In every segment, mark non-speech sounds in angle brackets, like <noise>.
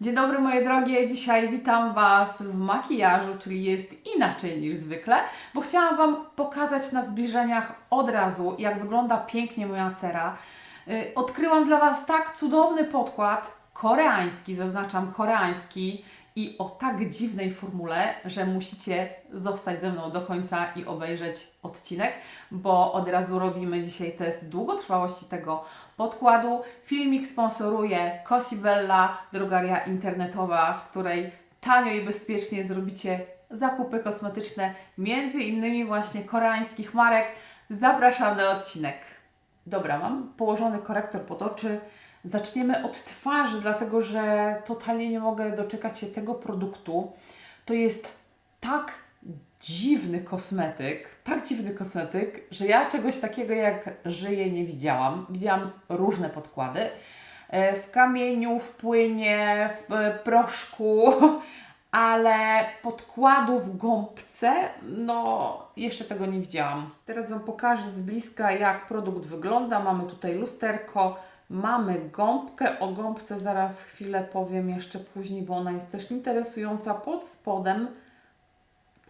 Dzień dobry moje drogie, dzisiaj witam Was w makijażu, czyli jest inaczej niż zwykle, bo chciałam Wam pokazać na zbliżeniach od razu, jak wygląda pięknie moja cera. Y, Odkryłam dla Was tak cudowny podkład, koreański, zaznaczam koreański i o tak dziwnej formule, że musicie zostać ze mną do końca i obejrzeć odcinek, bo od razu robimy dzisiaj test długotrwałości tego podkładu. Filmik sponsoruje Cosibella, drogaria internetowa, w której tanio i bezpiecznie zrobicie zakupy kosmetyczne, między innymi właśnie koreańskich marek. Zapraszam na odcinek. Dobra, mam położony korektor pod oczy. Zaczniemy od twarzy, dlatego że totalnie nie mogę doczekać się tego produktu. To jest tak dziwny kosmetyk, tak dziwny kosmetyk, że ja czegoś takiego jak żyję nie widziałam. Widziałam różne podkłady. E, W kamieniu, w płynie, w e, proszku, <laughs> ale podkładu w gąbce, no jeszcze tego nie widziałam. Teraz Wam pokażę z bliska, jak produkt wygląda. Mamy tutaj lusterko, mamy gąbkę. O gąbce zaraz chwilę powiem jeszcze później, bo ona jest też interesująca. Pod spodem,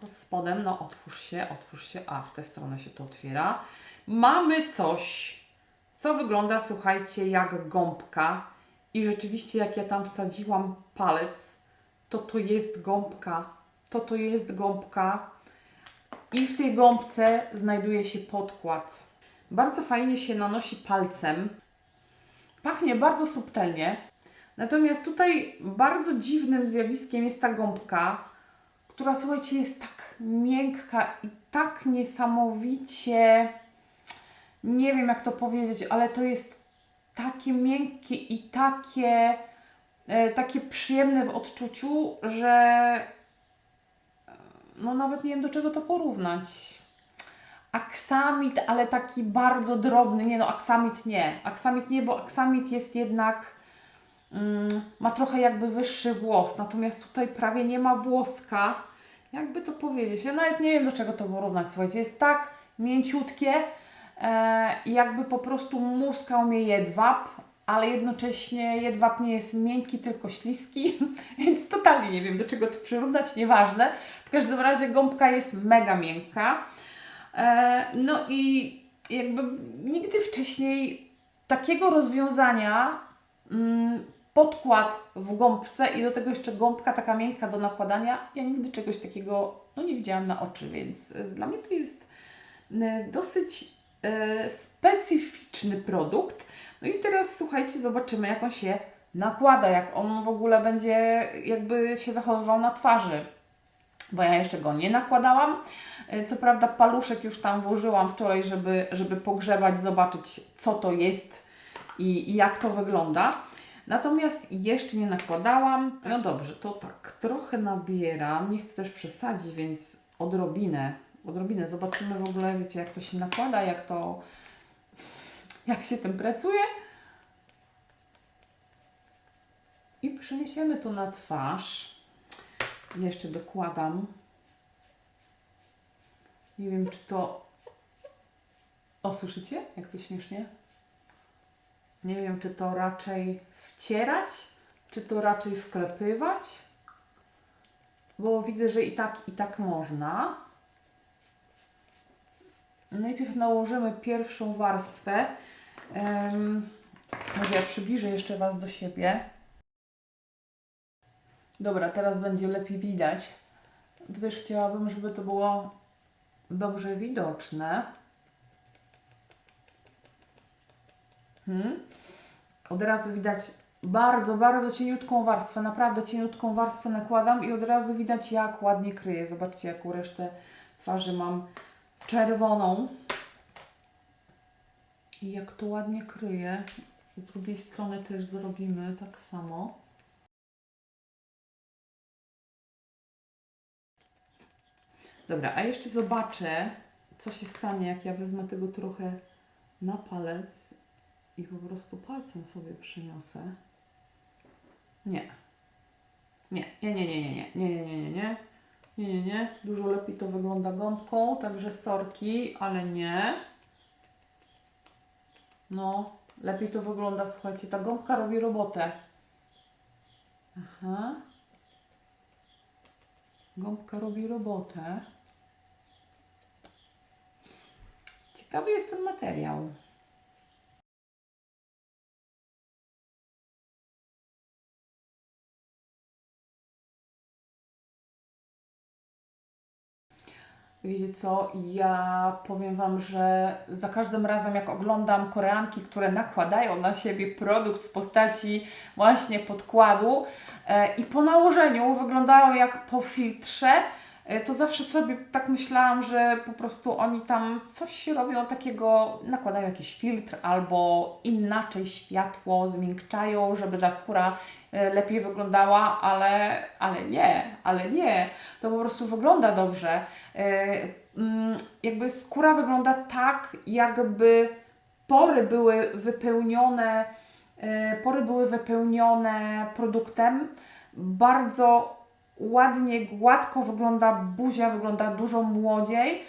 pod spodem, no otwórz się, otwórz się, a w tę stronę się to otwiera. Mamy coś, co wygląda, słuchajcie, jak gąbka. I rzeczywiście, jak ja tam wsadziłam palec, to to jest gąbka. To to jest gąbka. I w tej gąbce znajduje się podkład. Bardzo fajnie się nanosi palcem. Pachnie bardzo subtelnie. Natomiast tutaj bardzo dziwnym zjawiskiem jest ta gąbka, która słuchajcie, jest tak miękka i tak niesamowicie. Nie wiem, jak to powiedzieć, ale to jest takie miękkie i takie, e, takie przyjemne w odczuciu, że e, no nawet nie wiem do czego to porównać. Aksamit, ale taki bardzo drobny. Nie no, aksamit nie. Aksamit nie, bo aksamit jest jednak mm, ma trochę jakby wyższy włos, natomiast tutaj prawie nie ma włoska. Jakby to powiedzieć? Ja nawet nie wiem do czego to porównać. Słuchajcie, jest tak mięciutkie, e, jakby po prostu muskał mnie jedwab, ale jednocześnie jedwab nie jest miękki, tylko śliski, <laughs> więc totalnie nie wiem do czego to przyrównać, nieważne. W każdym razie gąbka jest mega miękka. E, no i jakby nigdy wcześniej takiego rozwiązania mm, podkład w gąbce i do tego jeszcze gąbka taka miękka do nakładania, ja nigdy czegoś takiego no, nie widziałam na oczy, więc y, dla mnie to jest y, dosyć y, specyficzny produkt. No i teraz słuchajcie, zobaczymy jak on się nakłada, jak on w ogóle będzie jakby się zachowywał na twarzy bo ja jeszcze go nie nakładałam. Co prawda paluszek już tam włożyłam wczoraj, żeby, żeby pogrzebać, zobaczyć co to jest i, i jak to wygląda. Natomiast jeszcze nie nakładałam. No dobrze, to tak, trochę nabieram. Nie chcę też przesadzić, więc odrobinę, odrobinę. Zobaczymy w ogóle, wiecie, jak to się nakłada, jak to, jak się tym pracuje. I przeniesiemy to na twarz. Jeszcze dokładam. Nie wiem, czy to. O, słyszycie? Jak to śmiesznie? Nie wiem, czy to raczej wcierać, czy to raczej wklepywać. Bo widzę, że i tak, i tak można. Najpierw nałożymy pierwszą warstwę. Um, może ja przybliżę jeszcze Was do siebie. Dobra, teraz będzie lepiej widać. Też chciałabym, żeby to było dobrze widoczne. Hmm. Od razu widać bardzo, bardzo cieniutką warstwę, naprawdę cieniutką warstwę nakładam i od razu widać jak ładnie kryje. Zobaczcie jaką resztę twarzy mam czerwoną. I jak to ładnie kryje. Z drugiej strony też zrobimy tak samo. Dobra, a jeszcze zobaczę, co się stanie, jak ja wezmę tego trochę na palec i po prostu palcem sobie przyniosę. Nie. Nie, nie, nie, nie, nie, nie, nie, nie, nie, nie. Nie, nie, nie. Dużo lepiej to wygląda gąbką, także sorki, ale nie. No, lepiej to wygląda, słuchajcie, ta gąbka robi robotę. Aha. Gąbka robi robotę. Ciekawy jest ten materiał. Wiecie co, ja powiem Wam, że za każdym razem jak oglądam Koreanki, które nakładają na siebie produkt w postaci właśnie podkładu e, i po nałożeniu wyglądają jak po filtrze, to zawsze sobie tak myślałam, że po prostu oni tam coś robią takiego, nakładają jakiś filtr albo inaczej światło zmiękczają, żeby ta skóra e, lepiej wyglądała, ale, ale nie, ale nie. To po prostu wygląda dobrze. E, mm, Jakby skóra wygląda tak, jakby pory były wypełnione, e, pory były wypełnione produktem. Bardzo ładnie, gładko wygląda buzia, wygląda dużo młodziej.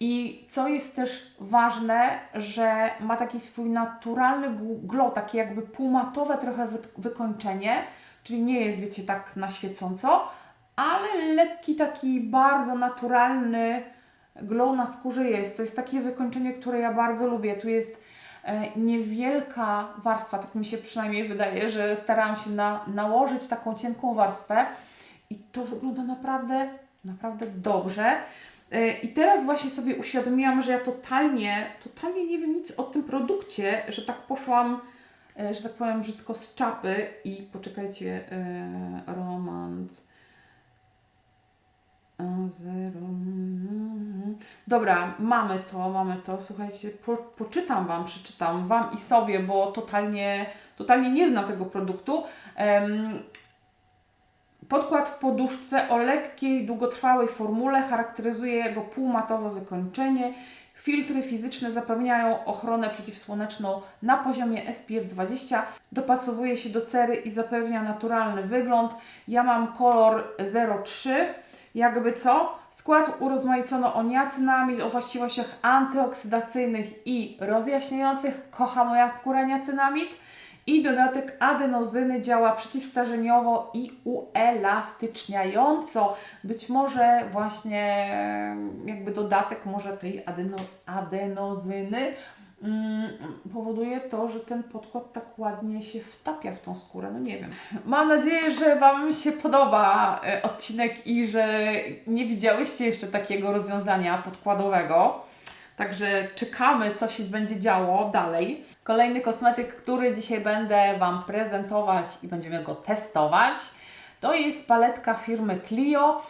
I co jest też ważne, że ma taki swój naturalny gl- glow, takie jakby półmatowe trochę wy- wykończenie, czyli nie jest, wiecie, tak na świecąco, ale lekki taki bardzo naturalny glow na skórze jest. To jest takie wykończenie, które ja bardzo lubię. Tu jest e, niewielka warstwa, tak mi się przynajmniej wydaje, że starałam się na, nałożyć taką cienką warstwę i to wygląda naprawdę, naprawdę dobrze. E, I teraz właśnie sobie uświadomiłam, że ja totalnie, totalnie nie wiem nic o tym produkcie, że tak poszłam, e, że tak powiem brzydko z czapy i poczekajcie, e, romant. A, Zero. mhm. Dobra, mamy to, mamy to. Słuchajcie, po, poczytam Wam, przeczytam Wam i sobie, bo totalnie, totalnie nie znam tego produktu. Podkład w poduszce o lekkiej, długotrwałej formule charakteryzuje jego półmatowe wykończenie. Filtry fizyczne zapewniają ochronę przeciwsłoneczną na poziomie SPF 20. Dopasowuje się do cery i zapewnia naturalny wygląd. Ja mam kolor 03. Jakby co? Skład urozmaicono oniacynami o właściwościach antyoksydacyjnych i rozjaśniających. Kocha moja skóra niacynamid. I dodatek adenozyny działa przeciwstarzeniowo i uelastyczniająco. Być może właśnie jakby dodatek może tej adeno, adenozyny mm, powoduje to, że ten podkład tak ładnie się wtapia w tą skórę. No nie wiem. Mam nadzieję, że Wam się podoba e, odcinek i że nie widziałyście jeszcze takiego rozwiązania podkładowego. Także czekamy, co się będzie działo dalej. Kolejny kosmetyk, który dzisiaj będę Wam prezentować i będziemy go testować, to jest paletka firmy Clio.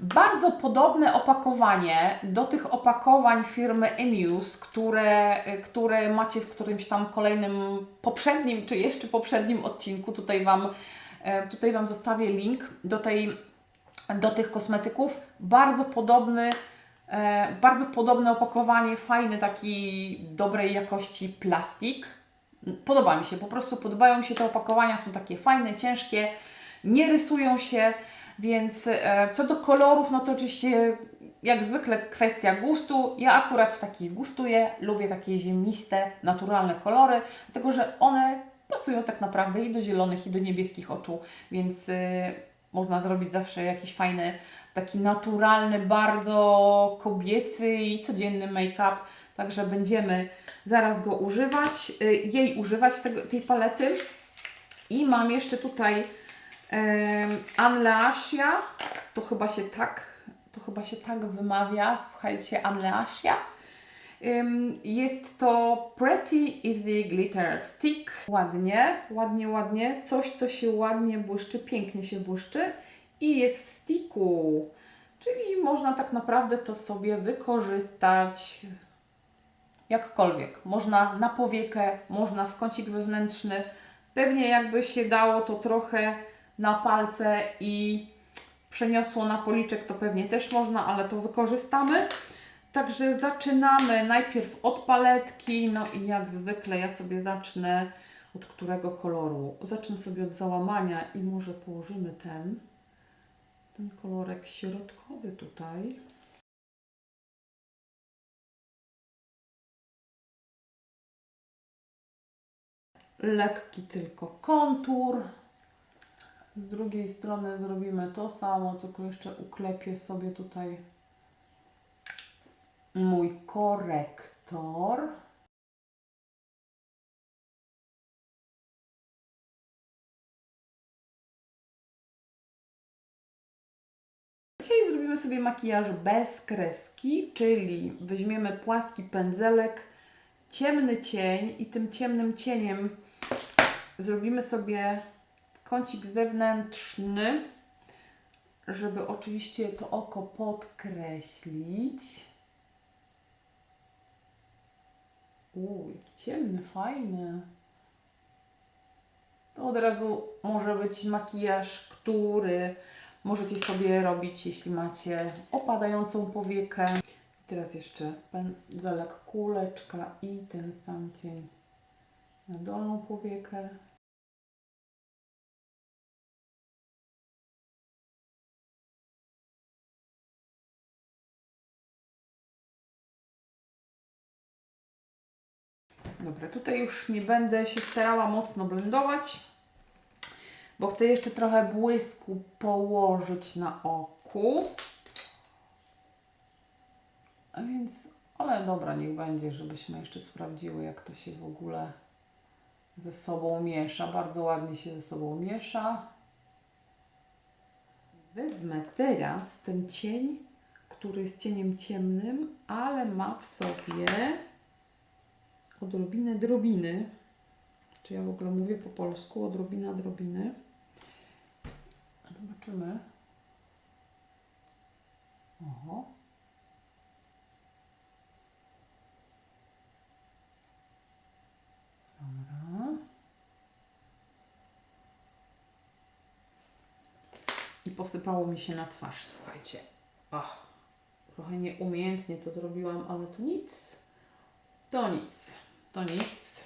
Bardzo podobne opakowanie do tych opakowań firmy Emuse, które, które macie w którymś tam kolejnym, poprzednim czy jeszcze poprzednim odcinku. Tutaj Wam, e, tutaj wam zostawię link do, tej, do tych kosmetyków. Bardzo podobny bardzo podobne opakowanie, fajny taki dobrej jakości plastik. Podoba mi się, po prostu podobają mi się te opakowania, są takie fajne, ciężkie, nie rysują się, więc e, co do kolorów, no to oczywiście jak zwykle kwestia gustu. Ja akurat w takich gustuję, lubię takie ziemiste, naturalne kolory, dlatego że one pasują tak naprawdę i do zielonych, i do niebieskich oczu, więc y, można zrobić zawsze jakiś fajny, taki naturalny, bardzo kobiecy i codzienny make-up. Także będziemy zaraz go używać, y, jej używać tego, tej palety. I mam jeszcze tutaj um, Anleasia. To chyba się tak, to chyba się tak wymawia. Słuchajcie, Anleasia. Jest to Pretty Easy Glitter Stick. Ładnie, ładnie, ładnie. Coś, co się ładnie błyszczy, pięknie się błyszczy. I jest w sticku. Czyli można tak naprawdę to sobie wykorzystać jakkolwiek. Można na powiekę, można w kącik wewnętrzny. Pewnie jakby się dało to trochę na palce i przeniosło na policzek, to pewnie też można, ale to wykorzystamy. Także zaczynamy najpierw od paletki, no i jak zwykle ja sobie zacznę od którego koloru? Zacznę sobie od załamania i może położymy ten, ten kolorek środkowy tutaj. Lekki tylko kontur. Z drugiej strony zrobimy to samo, tylko jeszcze uklepię sobie tutaj mój korektor. Dzisiaj zrobimy sobie makijaż bez kreski, czyli weźmiemy płaski pędzelek, ciemny cień i tym ciemnym cieniem zrobimy sobie kącik zewnętrzny, żeby oczywiście to oko podkreślić. Uuu, jaki ciemny, fajny. To od razu może być makijaż, który możecie sobie robić, jeśli macie opadającą powiekę. Teraz jeszcze pędzelek, kuleczka i ten sam cień na dolną powiekę. Dobra, tutaj już nie będę się starała mocno blendować, bo chcę jeszcze trochę błysku położyć na oku. A więc, ale dobra, niech będzie, żebyśmy jeszcze sprawdziły, jak to się w ogóle ze sobą miesza. Bardzo ładnie się ze sobą miesza. Wezmę teraz ten cień, który jest cieniem ciemnym, ale ma w sobie odrobinę drobiny. Czy ja w ogóle mówię po polsku? Odrobina drobiny. Zobaczymy. Oho. Dobra. I posypało mi się na twarz, słuchajcie. Ach, trochę nieumiejętnie to zrobiłam, ale to nic. To nic. To nic.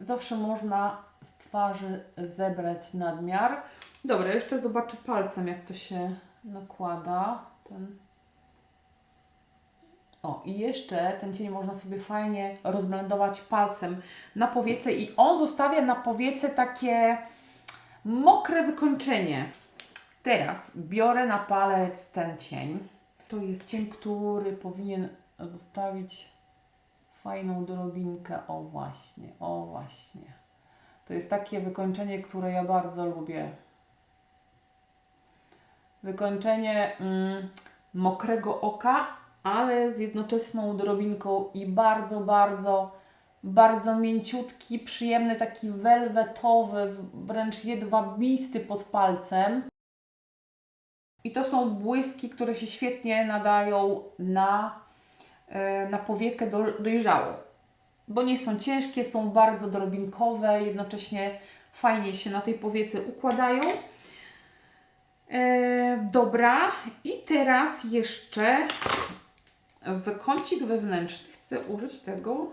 Zawsze można z twarzy zebrać nadmiar. Dobra, jeszcze zobaczę palcem, jak to się nakłada. Ten o, i jeszcze ten cień można sobie fajnie rozblendować palcem na powiece i on zostawia na powiece takie mokre wykończenie. Teraz biorę na palec ten cień. To jest cień, który powinien zostawić fajną drobinkę. O właśnie, o właśnie. To jest takie wykończenie, które ja bardzo lubię. Wykończenie mm, mokrego oka, ale z jednoczesną drobinką i bardzo, bardzo, bardzo mięciutki, przyjemny, taki welwetowy, wręcz jedwabisty pod palcem. I to są błyski, które się świetnie nadają na, na powiekę do- dojrzałą, bo nie są ciężkie, są bardzo drobinkowe, jednocześnie fajnie się na tej powiece układają. E, dobra, i teraz jeszcze w kącik wewnętrzny chcę użyć tego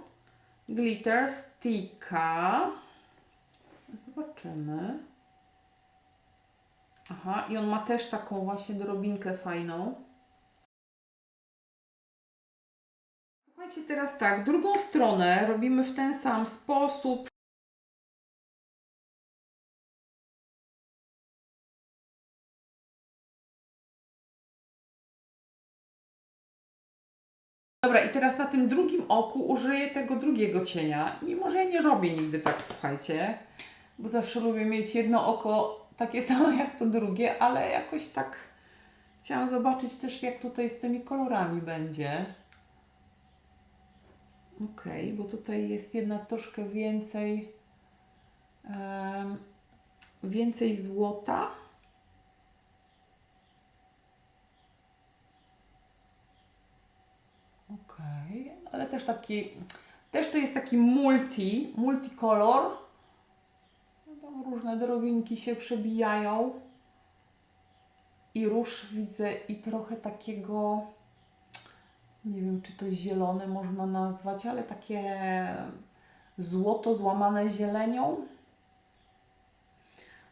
glitter sticka. Zobaczymy. Aha, i on ma też taką właśnie drobinkę fajną. Słuchajcie, teraz tak, drugą stronę robimy w ten sam sposób. Dobra, i teraz na tym drugim oku użyję tego drugiego cienia. Mimo, że ja nie robię nigdy tak, słuchajcie, bo zawsze lubię mieć jedno oko takie <laughs> samo jak to drugie, ale jakoś tak chciałam zobaczyć też, jak tutaj z tymi kolorami będzie. Ok, bo tutaj jest jednak troszkę więcej, więcej złota. Okej, ale też taki, też to jest taki multi, multikolor. No Tam różne drobinki się przebijają. I róż widzę i trochę takiego, nie wiem czy to zielone można nazwać, ale takie złoto złamane zielenią.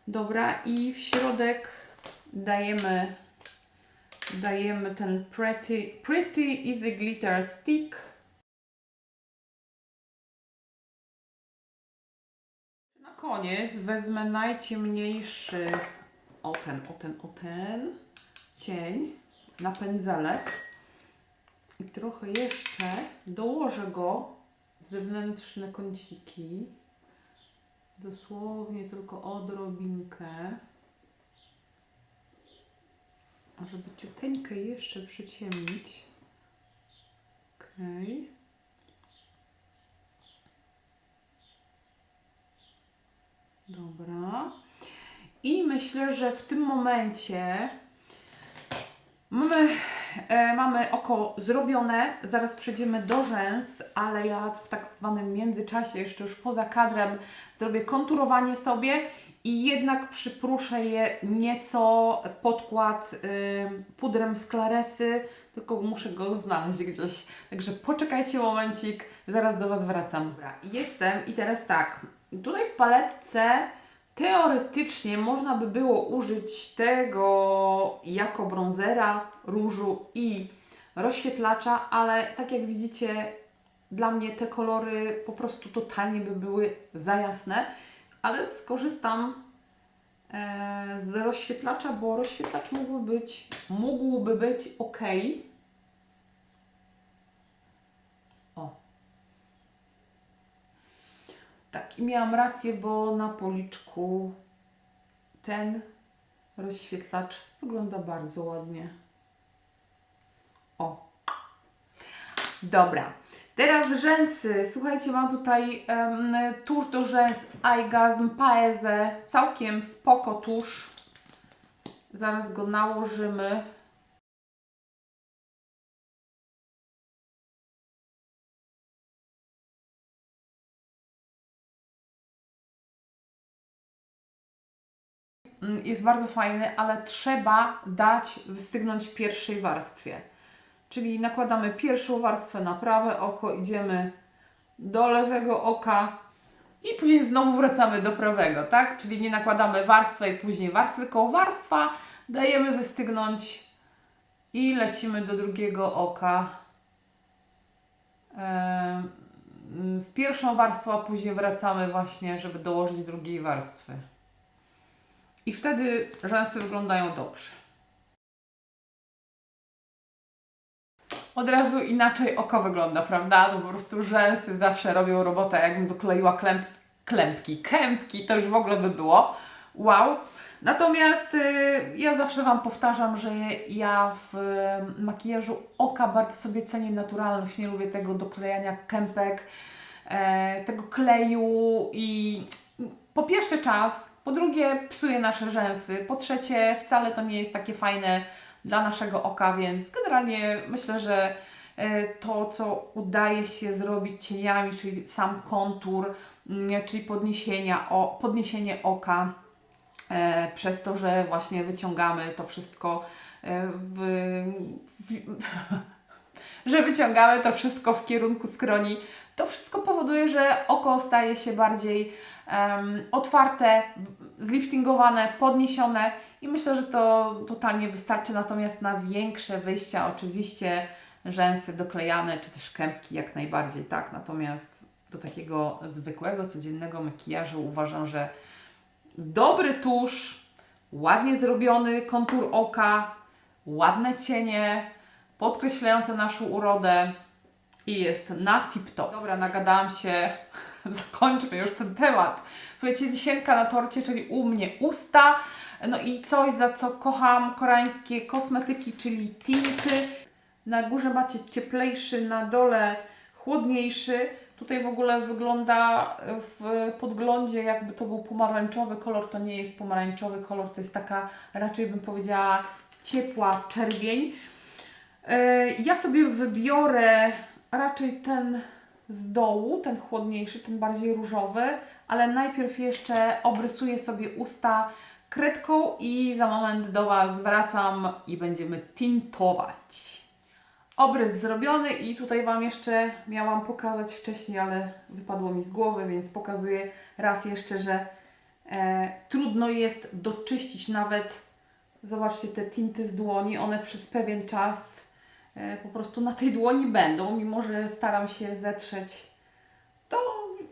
Dobra, i w środek dajemy dajemy ten Pretty, pretty Easy Glitter Stick. Na koniec wezmę najciemniejszy, o ten, o ten, o ten cień na pędzelek i trochę jeszcze dołożę go w zewnętrzne kąciki. Dosłownie tylko odrobinkę. Żeby ciuteńkę jeszcze przyciemnić. Okej. Dobra. I myślę, że w tym momencie mamy, e, mamy oko zrobione. Zaraz przejdziemy do rzęs, ale ja w tak zwanym międzyczasie, jeszcze już poza kadrem, zrobię konturowanie sobie i jednak przypruszę je nieco podkład y, pudrem z klaresy, tylko muszę go znaleźć gdzieś. Także poczekajcie momencik, zaraz do Was wracam. Dobra, jestem i teraz tak. Tutaj w paletce teoretycznie można by było użyć tego jako bronzera, różu i rozświetlacza, ale tak jak widzicie, dla mnie te kolory po prostu totalnie by były za jasne, ale skorzystam e, z rozświetlacza, bo rozświetlacz mógłby być, mógłby być ok. Tak, i miałam rację, bo na policzku ten rozświetlacz wygląda bardzo ładnie. O. Dobra. Teraz rzęsy. Słuchajcie, mam tutaj em, tusz do rzęs iGasm Paese. Całkiem spoko tusz. Zaraz go nałożymy. Jest bardzo fajny, ale trzeba dać wystygnąć pierwszej warstwie. Czyli nakładamy pierwszą warstwę na prawe oko, idziemy do lewego oka i później znowu wracamy do prawego, tak? Czyli nie nakładamy warstwę i później warstwy, tylko warstwa dajemy wystygnąć i lecimy do drugiego oka. Z pierwszą warstwą, a później wracamy właśnie, żeby dołożyć drugiej warstwy. I wtedy rzęsy wyglądają dobrze. Od razu inaczej oko wygląda, prawda? To po prostu rzęsy zawsze robią robotę. Jakbym dokleiła klęp, klępki, kępki, to już w ogóle by było. Wow. Natomiast y, ja zawsze Wam powtarzam, że ja w y, makijażu oka bardzo sobie cenię naturalność. Nie lubię tego doklejania kępek, e, tego kleju i po pierwsze czas, po drugie psuje nasze rzęsy, po trzecie wcale to nie jest takie fajne dla naszego oka, więc generalnie myślę, że e, to, co udaje się zrobić cieniami, czyli sam kontur, mm, czyli podniesienia, o, podniesienie oka, e, przez to, że właśnie wyciągamy to wszystko e, w, w, <laughs> że wyciągamy to wszystko w kierunku skroni, to wszystko powoduje, że oko staje się bardziej em, otwarte, zliftingowane, podniesione i myślę, że to totalnie wystarczy. Natomiast na większe wyjścia oczywiście rzęsy doklejane, czy też kępki jak najbardziej, tak. Natomiast do takiego zwykłego, codziennego makijażu uważam, że dobry tusz, ładnie zrobiony kontur oka, ładne cienie, podkreślające naszą urodę i jest na tip-top. Dobra, nagadałam się, <laughs> zakończmy już ten temat. Słuchajcie, wisienka na torcie, czyli u mnie usta, no i coś, za co kocham koreańskie kosmetyki, czyli tinty. Na górze macie cieplejszy, na dole chłodniejszy. Tutaj w ogóle wygląda w podglądzie, jakby to był pomarańczowy kolor. To nie jest pomarańczowy kolor, to jest taka raczej bym powiedziała ciepła czerwień. E, Ja sobie wybiorę raczej ten z dołu, ten chłodniejszy, ten bardziej różowy, ale najpierw jeszcze obrysuję sobie usta kredką i za moment do Was wracam i będziemy tintować. Obrys zrobiony i tutaj Wam jeszcze miałam pokazać wcześniej, ale wypadło mi z głowy, więc pokazuję raz jeszcze, że e, trudno jest doczyścić nawet, zobaczcie te tinty z dłoni, one przez pewien czas po prostu na tej dłoni będą, mimo że staram się zetrzeć, to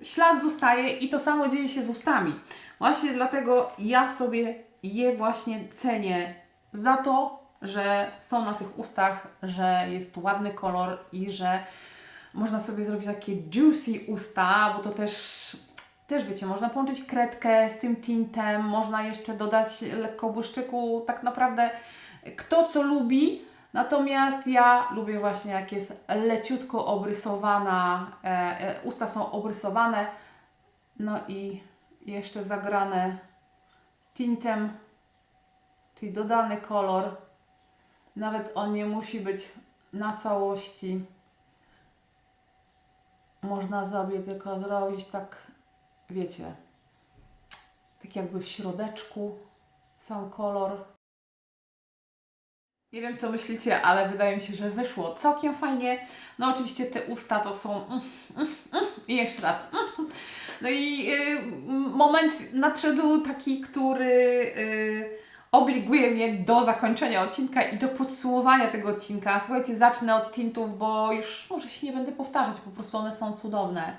ślad zostaje i to samo dzieje się z ustami. Właśnie dlatego ja sobie je właśnie cenię za to, że są na tych ustach, że jest ładny kolor i że można sobie zrobić takie juicy usta, bo to też, też wiecie, można połączyć kredkę z tym tintem, można jeszcze dodać lekko błyszczyku, tak naprawdę kto co lubi, natomiast ja lubię właśnie jak jest leciutko obrysowana, e, e, usta są obrysowane, no i jeszcze zagrane tintem, czyli dodany kolor, nawet on nie musi być na całości. Można sobie tylko zrobić tak, wiecie, tak jakby w środeczku sam kolor. Nie wiem, co myślicie, ale wydaje mi się, że wyszło całkiem fajnie. No oczywiście te usta to są... mm, mm, mm, I jeszcze raz. No i y, moment nadszedł taki, który y, obliguje mnie do zakończenia odcinka i do podsumowania tego odcinka. Słuchajcie, zacznę od tintów, bo już może się nie będę powtarzać, po prostu one są cudowne.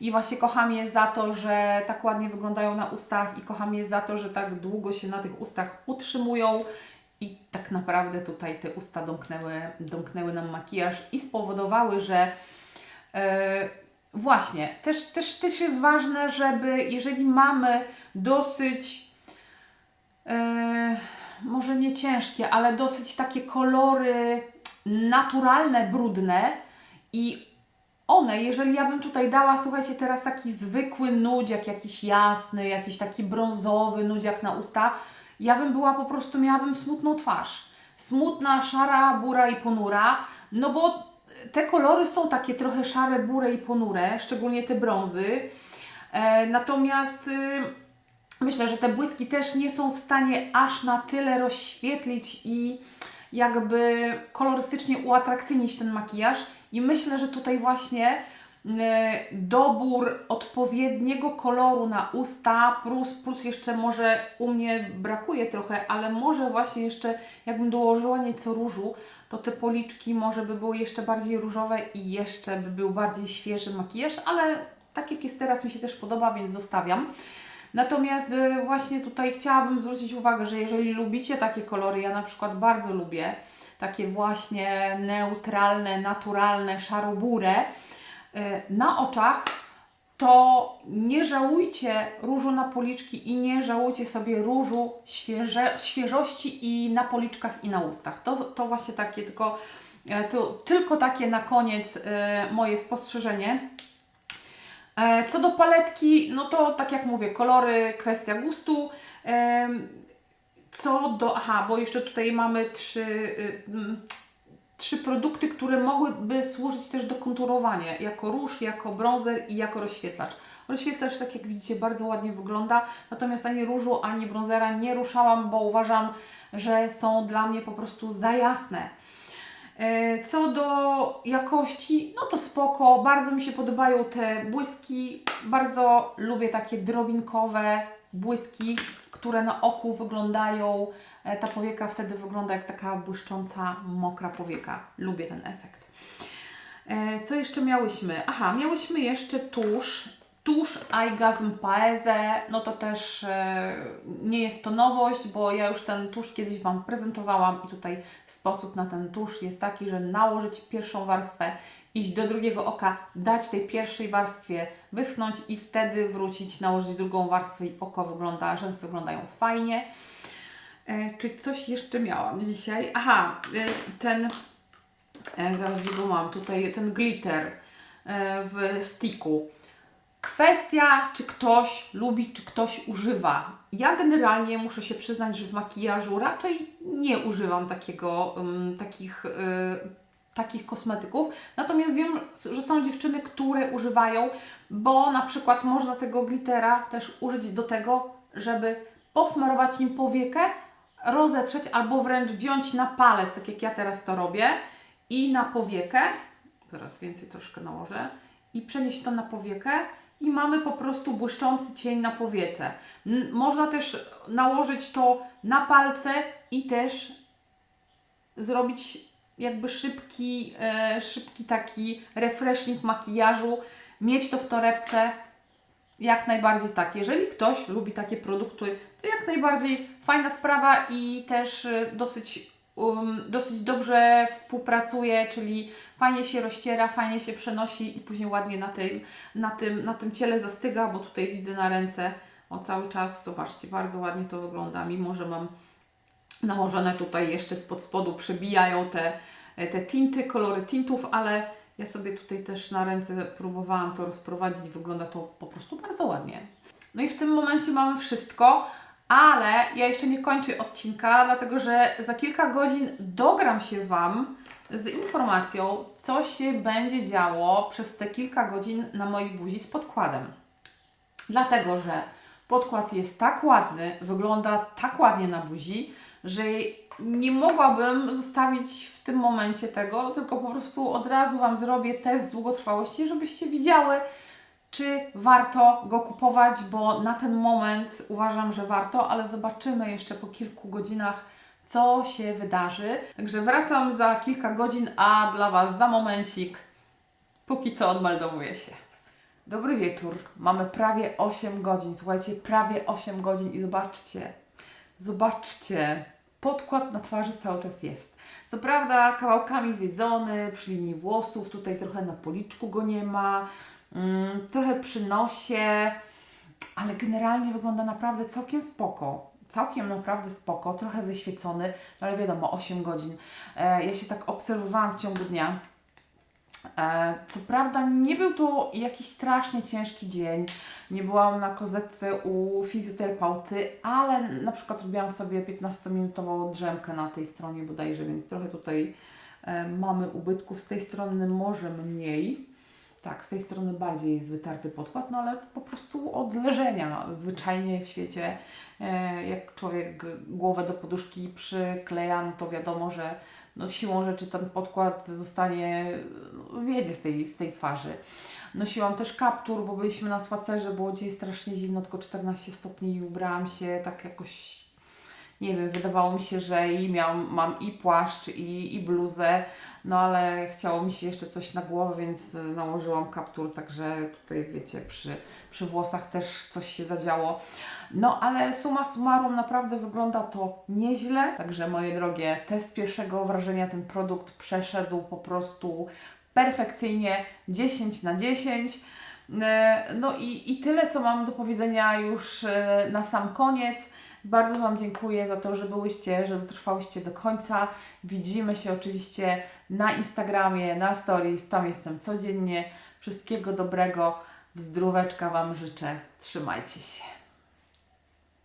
I właśnie kocham je za to, że tak ładnie wyglądają na ustach i kocham je za to, że tak długo się na tych ustach utrzymują i tak naprawdę tutaj te usta domknęły, domknęły nam makijaż i spowodowały, że e, właśnie, też, też, też jest ważne, żeby jeżeli mamy dosyć e, może nie ciężkie, ale dosyć takie kolory naturalne, brudne i one, jeżeli ja bym tutaj dała, słuchajcie, teraz taki zwykły nudziak, jakiś jasny, jakiś taki brązowy nudziak na usta, ja bym była po prostu, miałabym smutną twarz. Smutna, szara, bura i ponura, no bo te kolory są takie trochę szare, bure i ponure, szczególnie te brązy. E, natomiast y, myślę, że te błyski też nie są w stanie aż na tyle rozświetlić i jakby kolorystycznie uatrakcyjnić ten makijaż. I myślę, że tutaj właśnie dobór odpowiedniego koloru na usta, plus, plus jeszcze może u mnie brakuje trochę, ale może właśnie jeszcze jakbym dołożyła nieco różu, to te policzki może by były jeszcze bardziej różowe i jeszcze by był bardziej świeży makijaż, ale tak jak jest teraz mi się też podoba, więc zostawiam. Natomiast y, właśnie tutaj chciałabym zwrócić uwagę, że jeżeli lubicie takie kolory, ja na przykład bardzo lubię takie właśnie neutralne, naturalne, szarobure y, na oczach, to nie żałujcie różu na policzki i nie żałujcie sobie różu świeże, świeżości i na policzkach i na ustach. To, to właśnie takie tylko, e, to, tylko takie na koniec e, moje spostrzeżenie. E, Co do paletki, no to tak jak mówię, kolory, kwestia gustu. Co do, aha, bo jeszcze tutaj mamy trzy, y, mm, trzy produkty, które mogłyby służyć też do konturowania, jako róż, jako bronzer i jako rozświetlacz. Rozświetlacz, tak jak widzicie, bardzo ładnie wygląda, natomiast ani różu, ani bronzera nie ruszałam, bo uważam, że są dla mnie po prostu za jasne. E, Co do jakości, no to spoko, bardzo mi się podobają te błyski, bardzo lubię takie drobinkowe błyski, które na oku wyglądają, ta powieka wtedy wygląda jak taka błyszcząca, mokra powieka. Lubię ten efekt. E, Co jeszcze miałyśmy? Aha, miałyśmy jeszcze tusz. Tusz Eygasm Paese, no to też e, nie jest to nowość, bo ja już ten tusz kiedyś Wam prezentowałam i tutaj sposób na ten tusz jest taki, że nałożyć pierwszą warstwę, iść do drugiego oka, dać tej pierwszej warstwie wyschnąć i wtedy wrócić, nałożyć drugą warstwę i oko wygląda, rzęsy wyglądają fajnie. E, czy coś jeszcze miałam dzisiaj? Aha, e, ten, e, zaraz go mam, tutaj ten glitter w sticku. Kwestia, czy ktoś lubi, czy ktoś używa. Ja generalnie muszę się przyznać, że w makijażu raczej nie używam takiego, um, takich, y, takich kosmetyków. Natomiast wiem, że są dziewczyny, które używają, bo na przykład można tego glittera też użyć do tego, żeby posmarować nim powiekę, rozetrzeć albo wręcz wziąć na palec, tak jak ja teraz to robię, i na powiekę, zaraz więcej troszkę nałożę, i przenieść to na powiekę. I mamy po prostu błyszczący cień na powiece. Można też nałożyć to na palce i też zrobić jakby szybki, e, szybki taki refreshing makijażu, mieć to w torebce Jak najbardziej tak. Jeżeli ktoś lubi takie produkty, to jak najbardziej fajna sprawa i też y, dosyć, um, dosyć dobrze współpracuje, czyli fajnie się rozciera, fajnie się przenosi i później ładnie na tym, na tym, na tym ciele zastyga, bo tutaj widzę na ręce o cały czas, zobaczcie, bardzo ładnie to wygląda, mimo że mam nałożone tutaj jeszcze spod spodu, przebijają te, te tinty, kolory tintów, ale ja sobie tutaj też na ręce próbowałam to rozprowadzić, wygląda to po prostu bardzo ładnie. No i w tym momencie mamy wszystko, ale ja jeszcze nie kończę odcinka, dlatego że za kilka godzin dogram się Wam z informacją, co się będzie działo przez te kilka godzin na mojej buzi z podkładem. Dlatego, że podkład jest tak ładny, wygląda tak ładnie na buzi, że nie mogłabym zostawić w tym momencie tego, tylko po prostu od razu Wam zrobię test długotrwałości, żebyście widziały, czy warto go kupować, bo na ten moment uważam, że warto, ale zobaczymy jeszcze po kilku godzinach, co się wydarzy. Także wracam za kilka godzin, a dla Was za momencik, póki co odmeldowuję się. Dobry wieczór. Mamy prawie 8 godzin. Słuchajcie, prawie 8 godzin i zobaczcie, zobaczcie, podkład na twarzy cały czas jest. Co prawda kawałkami zjedzony, przy linii włosów, tutaj trochę na policzku go nie ma, mm, trochę przy nosie, ale generalnie wygląda naprawdę całkiem spoko. Całkiem naprawdę spoko, trochę wyświecony, no ale wiadomo, 8 godzin. E, ja się tak obserwowałam w ciągu dnia. E, Co prawda nie był to jakiś strasznie ciężki dzień, nie byłam na kozetce u fizjoterapeuty, ale na przykład robiłam sobie 15-minutową drzemkę na tej stronie bodajże, więc trochę tutaj e, mamy ubytków, z tej strony może mniej. Tak, z tej strony bardziej jest wytarty podkład, no ale po prostu od leżenia. Zwyczajnie w świecie, e, jak człowiek głowę do poduszki przykleja, no to wiadomo, że no siłą rzeczy ten podkład zostanie, zjedzie z tej, z tej twarzy. Nosiłam też kaptur, bo byliśmy na spacerze, było dzisiaj strasznie zimno, tylko 14 stopni i ubrałam się tak jakoś, nie wiem, wydawało mi się, że i miałam, mam i płaszcz, i, i bluzę, no ale chciało mi się jeszcze coś na głowę, więc y, nałożyłam kaptur, także tutaj wiecie, przy, przy włosach też coś się zadziało. No ale suma summarum naprawdę wygląda to nieźle. Także moje drogie, test pierwszego wrażenia ten produkt przeszedł po prostu perfekcyjnie 10 na 10. E, No i, i tyle, co mam do powiedzenia już e, na sam koniec. Bardzo Wam dziękuję za to, że byłyście, że dotrwałyście do końca. Widzimy się oczywiście na Instagramie, na stories, tam jestem codziennie. Wszystkiego dobrego, zdróweczka Wam życzę. Trzymajcie się.